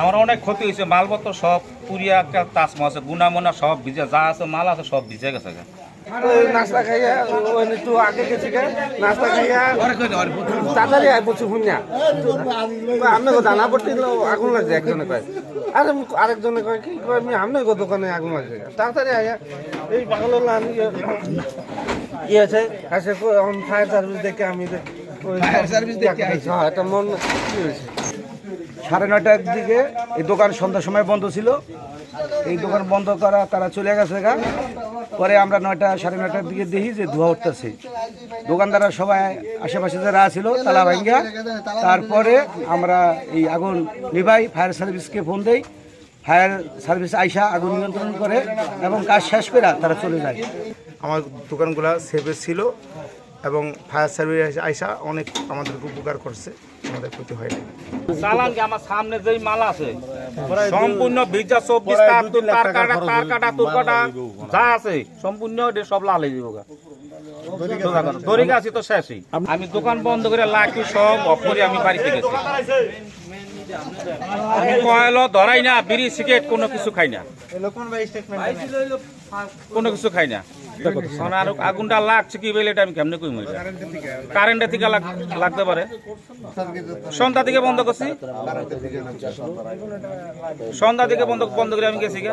আমার অনেক ক্ষতি হয়েছে মালপত্র সব পুরিয়া একটা তাসমা আছে গুনা মোনা সব ভিজে যা আছে মাল আছে সব ভিজে গেছে নাস্তা খাইয়া একটু আগে গেছি নাস্তা খাইয়া তাড়াতাড়ি আয় বলছি শুনিয়া আমি জানা পড়তে আগুন লাগছে একজনে কয়। আরে আরেকজনে কয় কি কয় আমি আমি দোকানে আগুন লাগছে তাড়াতাড়ি আয়া এই পাগল আমি ইয়ে আছে ফায়ার সার্ভিস দেখে আমি ফায়ার সার্ভিস দেখে হ্যাঁ এটা মন কি হয়েছে? সাড়ে নয়টার দিকে এই দোকান সন্ধ্যার সময় বন্ধ ছিল। এই দোকান বন্ধ করা তারা চলে গেছে গা। পরে আমরা নয়টা, সাড়ে নয়টার দিকে দেখি যে ধোয়া উঠতেছে। দোকানদাররা সবাই, আশেপাশে যারা ছিল তালা ভাঙ্গা তারপরে আমরা এই আগুন নিভাই, ফায়ার সার্ভিসকে ফোন দেই। ফায়ার সার্ভিস আইসা আগুন নিয়ন্ত্রণ করে এবং কাজ শেষ করে তারা চলে যায়। আমার দোকানগুলো সেভে ছিল এবং ফায়ার সার্ভিস আইসা অনেক আমাদেরকে উপকার করছে। আমাদের ক্ষতি হয় না চালান কি আমার সামনে যেই মাল আছে? সম্পূর্ণ ভিজা চব্বিশ তার তার কাটা তার কাটা তোর কাটা যা আছে সম্পূর্ণ সব লাল হয়ে যাব গা। দড়ি গাছি তো শেষই। আমি দোকান বন্ধ করে লাঠি সব অফ করে আমি বাড়িতে গেছি। আমি কয়েল ধরাই না বিড়ি সিগারেট কোনো কিছু খাই না। কোনো কিছু খাই না। আর আগুনটা লাগছে কি বলে এটা আমি কেমনে কই কারেন্টের থেকে লাগ- লাগতে পারে। সন্ধ্যা থেকে বন্ধ করছি। সন্ধ্যা থেকে বন্ধ বন্ধ করে আমি গেছি গা।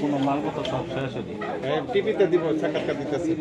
কোনো মালপত্র সব শেষ হয়ে টিভিতে দিব সাক্ষাৎকার দিতেছি।